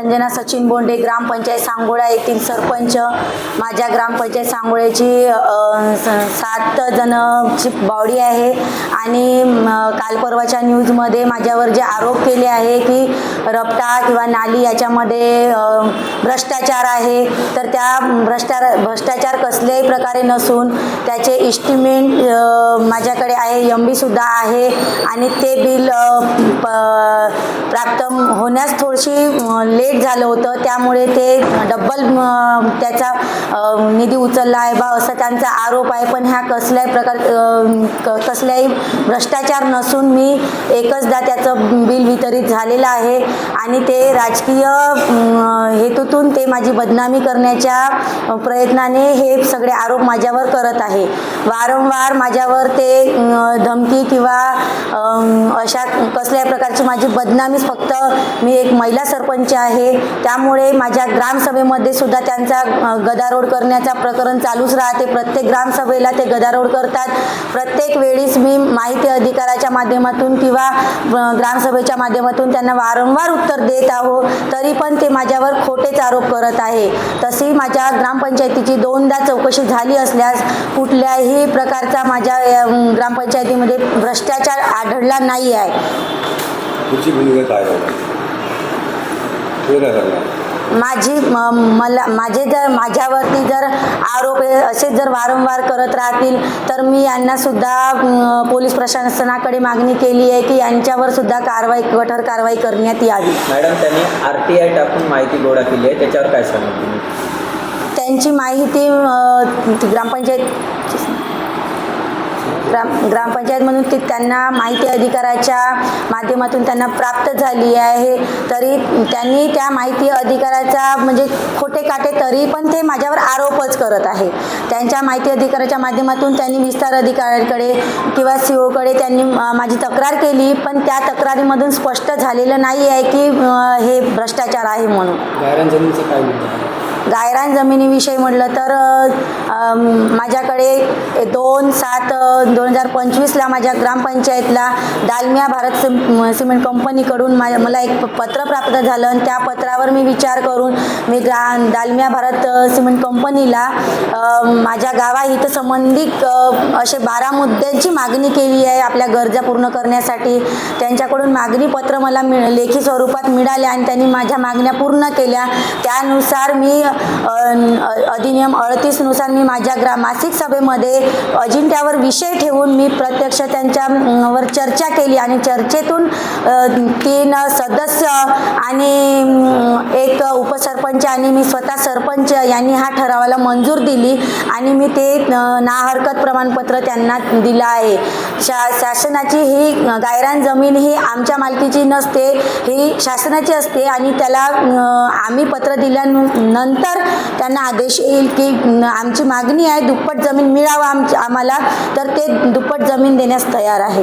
संजना सचिन बोंडे ग्रामपंचायत सांगोळा येथील सरपंच माझ्या ग्रामपंचायत सांगोळ्याची सा सात जणची बॉडी आहे. आणि काल परवाच्या न्यूजमध्ये माझ्यावर जे आरोप केले आहे की रपटा किंवा नाली याच्यामध्ये भ्रष्टाचार आहे तर त्या भ्रष्टाचार भ्रष्टाचार कसल्याही प्रकारे नसून त्याचे इस्टिमेंट माझ्याकडे आहे एम बीसुद्धा आहे. आणि ते बिल प- प्राप्त होण्यास थोडीशी लेट झालं होतं. त्यामुळे ते डबल त्याचा निधी उचलला आहे बा असा त्यांचा आरोप आहे. पण ह्या कसल्याही प्रकार क- कसल्याही भ्रष्टाचार नसून मी एकचदा त्याचं बिल वितरित झालेलं आहे आणि ते राजकीय हेतूतून ते माझी बदनामी करण्याच्या प्रयत्नाने हे सगळे आरोप माझ्यावर करत आहे. वारंवार माझ्यावर ते धमकी किंवा अशा कसल्याही प्रकारची माझी बदनामीच फक्त मी एक महिला सरपंच आहे. त्यामुळे माझ्या ग्रामसभेमध्ये सुद्धा त्यांचा गदारोड करण्याचा प्रकरण चालूच राहते. प्रत्येक ग्रामसभेला ते गदारोळ करतात. प्रत्येक वेळीस मी माहिती अधिकाराच्या माध्यमातून किंवा ग्रामसभेच्या माध्यमातून त्यांना वारंवार उत्तर देत आहो. तरी पण ते माझ्यावर खोटेच आरोप करत आहे. तशी माझ्या ग्रामपंचायतीची दोनदा चौकशी झाली असल्यास कुठल्याही प्रकारचा माझ्या ग्रामपंचायतीमध्ये भ्रष्टाचार आढळला नाही आहे माझी म- मला माझे जर माझ्यावरती जर आरोप असे जर वारंवार करत राहतील तर मी यांना सुद्धा अं, पोलीस प्रशासनाकडे मागणी केली आहे की यांच्यावर सुद्धा कारवाई कठोर कारवाई करण्यात यावी. मॅडम त्यांनी आर टी आय टाकून माहिती गोळा केली आहे त्याच्यावर काय सांगाल तुम्ही? त्यांची माहिती अं, ग्राम ग्रामपंचायत म्हणून ते ती त्यांना माहिती अधिकाराच्या माध्यमातून त्यांना प्राप्त झाली आहे. तरी त्यांनी त्या माहिती अधिकाराचा म्हणजे खोटे काटे तरी पण ते माझ्यावर आरोपच करत आहे. त्यांच्या माहिती अधिकाराच्या माध्यमातून त्यांनी विस्तार अधिकाऱ्याकडे किंवा सी ओकडे त्यांनी माझी तक्रार केली. पण त्या तक्रारीमधून स्पष्ट झालेलं नाही आहे की हे भ्रष्टाचार आहे म्हणून. गायरान जमिनीविषयी म्हटलं तर माझ्याकडे दोन सात दोन हजार पंचवीसला माझ्या ग्रामपंचायतला दालमिया भारत सिम सिमेंट कंपनीकडून मा मला एक प- पत्र प्राप्त झालं आणि त्या पत्रावर मी विचार करून मी ग्रा दालमिया भारत सिमेंट कंपनीला माझ्या गावाहित संबंधित असे बारा मुद्द्यांची मागणी केली आहे आपल्या गरजा पूर्ण करण्यासाठी. त्यांच्याकडून मागणी पत्र मला मिळ लेखी स्वरूपात मिळाले आणि त्यांनी माझ्या मागण्या पूर्ण केल्या. त्यानुसार मी अधिनियम अडतीसनुसार मी माझ्या ग्रा मासिक सभेमध्ये अजिंठ्यावर विषय ठेवून मी प्रत्यक्ष त्यांच्या वर चर्चा केली आणि चर्चेतून तीन सदस्य आणि एक एक सरपंच आणि मी स्वतः सरपंच यांनी हा ठरावाला मंजूर दिली आणि मी ते ना नाहरकत प्रमाणपत्र त्यांना दिलं आहे. शा शासनाची ही गायरान जमीन ही आमच्या मालकीची नसते ही शासनाची असते आणि त्याला आम्ही पत्र दिल्यानंतर त्यांना आदेश येईल की आमची मागणी आहे दुप्पट जमीन मिळावं आमच्या आम्हाला तर ते दुप्पट जमीन देण्यास तयार आहे.